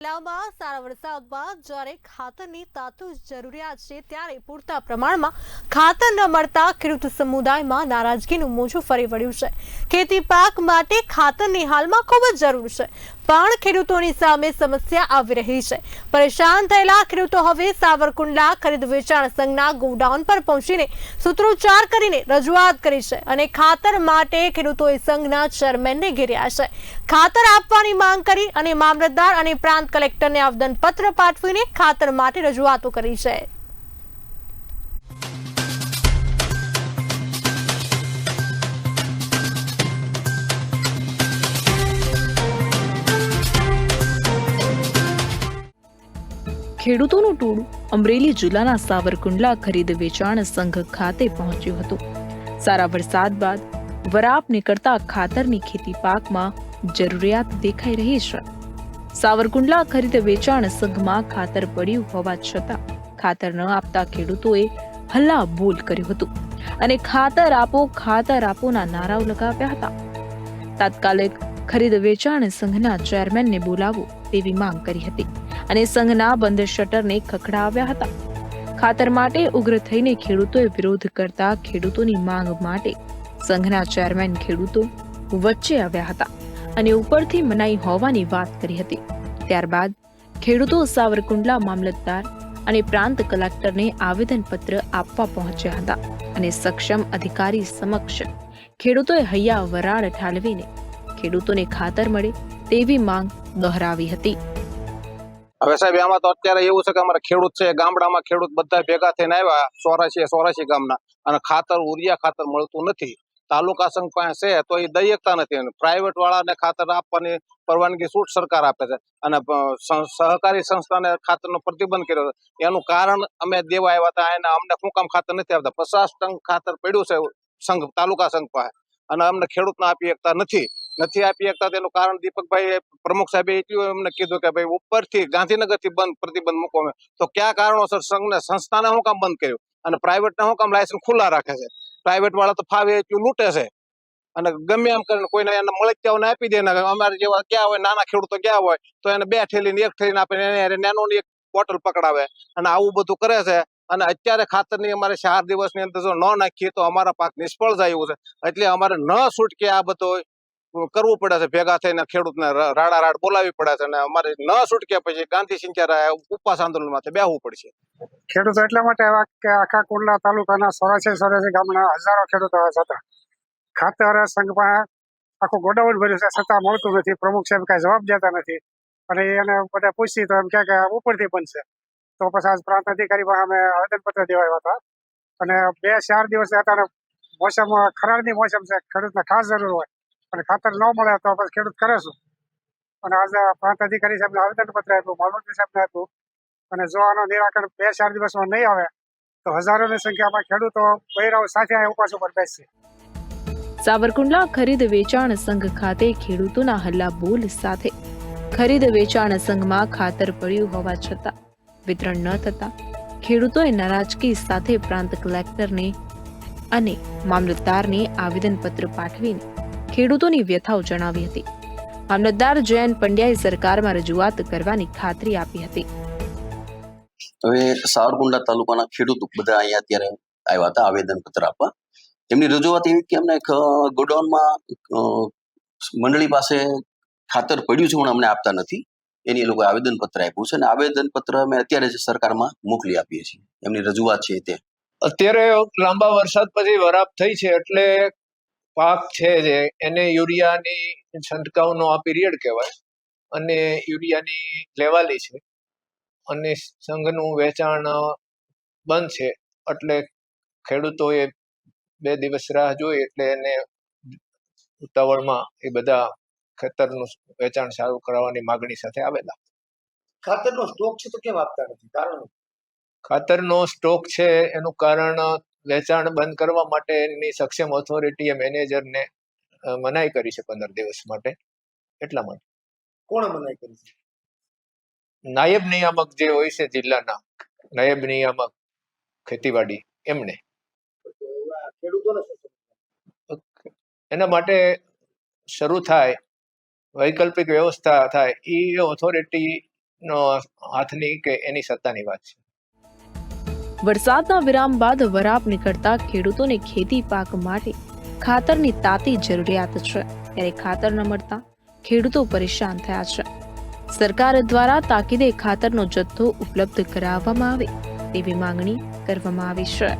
જિલ્લામાં સારા વરસાદ બાદ જ્યારે ખાતરની તાતું જરૂરિયાત છે ત્યારે પૂરતા પ્રમાણમાં ખાતર ન મળતા ખેડૂત સમુદાયમાં નારાજગીનું મોજું ફરી વળ્યું છે. ખેતી પાક માટે ખાતરની હાલમાં ખૂબ જ જરૂર છે. પણ ખેડૂતોની સામે સમસ્યા આવી રહી છે. પરેશાન થયેલા ખેડૂતો હવે સાવરકુંડલા ખરીદ વેચાણ સંઘના ગોડાઉન પર પહોંચીને સૂત્રોચ્ચાર કરીને રજૂઆત કરી છે અને ખાતર માટે ખેડૂતોએ સંઘના ચેરમેનને ઘેર્યા છે. ખાતર આપવાની માંગ કરી અને મામલતદાર અને પ્રાંત કલેક્ટરને આવેદનપત્ર પાઠવીને ખાતર માટે રજૂઆતો કરી છે. ખેડૂતોનું ટોળું અમરેલી જિલ્લાના સાવરકુંડલા ખરીદ વેચાણ સંઘ ખાતે પહોંચ્યું હતું. સારા વરસાદ બાદ વરાપ નીકળતા ખાતરની ખેતી પાકમાં જરૂરિયાત દેખાઈ રહી છે. સાવરકુંડલા ખરીદ વેચાણ સંઘમાં ખાતર પડ્યું હોવા છતાં ખાતર ન આપતા ખેડૂતોએ હલ્લા બોલ કર્યું હતું અને ખાતર આપો, ખાતર આપોના નારાઓ લગાવ્યા હતા. તાત્કાલિક ખરીદ વેચાણ સંઘના ચેરમેનને બોલાવો તેવી માંગ કરી હતી. અને સંઘના બંધ શટરને ખખડાવ્યા હતા. ખાતર માટે ઉગ્ર થઈને ખેડૂતોએ વિરોધ કરતા ખેડૂતોની માંગ માટે સંઘના ચેરમેન ખેડૂતો વચ્ચે આવ્યા હતા અને ઉપરથી મનાઈ હોવાની વાત કરી હતી. ત્યારબાદ ખેડૂતો સાવરકુંડલા મામલતદાર અને પ્રાંત કલેક્ટરને આવેદનપત્ર આપવા પહોંચ્યા હતા અને સક્ષમ અધિકારી સમક્ષ ખેડૂતોએ હૈયા વરાળ ઠાલવીને ખેડૂતોને ખાતર મળે તેવી માંગ દોહરાવી હતી. હવે સાહેબ, આમાં તો અત્યારે એવું છે કે અમારે ખેડૂત છે, ગામડામાં ખેડૂત બધા ભેગા થઈને આવ્યા, સોરાશી સોરાશી ગામના, અને ખાતર, ઉરિયા ખાતર મળતું નથી. તાલુકા સંઘ પાસે છે, તો એ દઈ શકતા નથી. પ્રાઇવેટ વાળાને ખાતર આપવાની પરવાનગી છૂટ સરકાર આપે છે. અને સહકારી સંસ્થાને ખાતરનો પ્રતિબંધ કર્યો છે. એનું કારણ અમે દેવા આવ્યા હતા, એને અમને શું કામ ખાતર નથી આપતા? પચાસ ટન ખાતર પડ્યું છે સંઘ, તાલુકા સંઘ પાસે. અને અમને ખેડૂતને આપી શકતા નથી. નથી આપી શકતા તેનું કારણ દીપકભાઈ પ્રમુખ સાહેબે એટલું એમને કીધું કે ભાઈ, ઉપરથી ગાંધીનગરથી બંધ પ્રતિબંધ મૂકો અમે. તો ક્યાં કારણોસર સંઘને, સંસ્થાને શું કામ બંધ કર્યું? અને પ્રાઇવેટને શું કામ લાયસન્સ ખુલ્લા રાખે છે? પ્રાઇવેટ વાળા તો ફાવે એટલું લૂંટે છે. અને ગમે એમ કરીને કોઈને એને મળતિયાઓને આપી દે ને અમારે જેવા ગયા હોય, નાના ખેડૂતો ગયા હોય, તો એને બે ઠેલીને, એક ઠેલીને આપે એને નાનું એક બોટલ પકડાવે અને આવું બધું કરે છે. અને અત્યારે ખાતરની અમારે ચાર દિવસની અંદર જો ન નાખીએ તો અમારા પાક નિષ્ફળ જાય એવું છે. એટલે અમારે ન છૂટકે આ બધો કરવું પડે છે, ભેગા થઈને ખેડૂતને રાડા રાડ બોલાવી પડે છે અને અમારે ન છૂટકે પછી ગાંધી સિંચારા ઉપવાસ આંદોલન માટે બેહવું પડશે. ખેડૂતો એટલા માટે આવ્યા કે આખા કુંડલા તાલુકાના સોરાસી સોરાસી ગામના હજારો ખેડૂતો હતા ખાતર સંઘમાં આખું ગોડાઉન ભર્યું છે, છતાં મળતું નથી. પ્રમુખ સાહેબ કાંઈ જવાબ દેતા નથી. અને એને બધા પૂછી તો એમ કહે કે ઉપરથી બનશે. તો પછી આજ પ્રાંત અધિકારી પાસે અમે આવેદનપત્ર દેવા આવ્યા હતા. અને બે ચાર દિવસ અત્યારે મોસમ, ખરાળની મોસમ છે. ખેડૂતને ખાસ જરૂર હોય. અને ખાતર ન મળે તો પછી ખેડૂત કરે શું અને આજે પ્રાંત અધિકારી સાહેબને આવેદનપત્ર આપ્યું, મામલતદાર સાહેબને આપ્યું. અને જો આનો નિરાકરણ બે ચાર દિવસમાં નહીં આવે, તો હજારોની સંખ્યામાં ખેડૂતો બહેરાઓ સાથે આ ઉપવાસ ઉપર બેસશે. સાવરકુંડલા ખરીદ વેચાણ સંઘ ખાતે ખેડૂતોના હલ્લા બોલ સાથે. ખરીદ વેચાણ સંઘમાં ખાતર પડ્યું હોવા છતાં, વિતરણ ન થતા ખેડૂતોએ નારાજગી સાથે પ્રાંત કલેક્ટરને અને મામલતદારને આવેદનપત્ર પાઠવીને ખેડૂતોની વ્યથાઓ જણાવી હતી. મામલતદાર જયંત પંડ્યાએ સરકારમાં રજૂઆત કરવાની ખાતરી આપી હતી. હવે સાવરકુંડલા તાલુકાના ખેડૂતો બધા અહીંયા અત્યારે આવ્યા હતા આવેદન પત્ર આપવા. એમની રજૂઆત એવી કે અમને ગોડાઉનમાં મંડળી પાસે ખાતર પડ્યું છે પણ અમને આપતા નથી. એની એ લોકોએ આવેદન પત્ર આપ્યું છે અને આવેદન પત્ર અમે અત્યારે જ સરકારમાં મોકલી આપીએ છીએ. એમની રજૂઆત છે તે. અત્યારે લાંબા વરસાદ પછી વરાપ થઈ છે એટલે પાક છે જે એને યુરિયાની છંટકાવનો આ પીરિયડ કહેવાય. અને યુરિયાની લેવાલી છે. અને સંઘનું વેચાણ બંધ છે. એટલે ખેડૂતોએ બે દિવસ રાહ જોઈ એટલે એને ઉતાવળમાં એ બધા ખેતરનું વેચાણ સારું કરાવવાની માગણી સાથે આવેલા. ખાતરનો સ્ટોક છે તો કેમ આપતા નથી? કારણ? ખાતરનો સ્ટોક છે એનું કારણ વેચાણ બંધ કરવા માટેની સક્ષમ ઓથોરિટીએ મેનેજરને મનાઈ કરી છે પંદર દિવસ માટે. એટલા માટે. કોણે મનાઈ કરી છે? નાયબ નિયામક જે હોય છે જિલ્લાના નાયબ નિયામક ખેતીવાડી એમને? એના માટે શરૂ થાય વૈકલ્પિક વ્યવસ્થા થાય એ ઓથોરિટી નો હાથની કે એની સત્તાની વાત છે. વરસાદના વિરામ બાદ વરાપ નીકળતા ખેડૂતોને ખેતી પાક માટે ખાતરની તાતી જરૂરિયાત છે. ત્યારે ખાતર ન મળતા ખેડૂતો પરેશાન થયા છે. સરકાર દ્વારા તાકીદે ખાતરનો જથ્થો ઉપલબ્ધ કરાવવામાં આવે તેવી માંગણી કરવામાં આવી છે.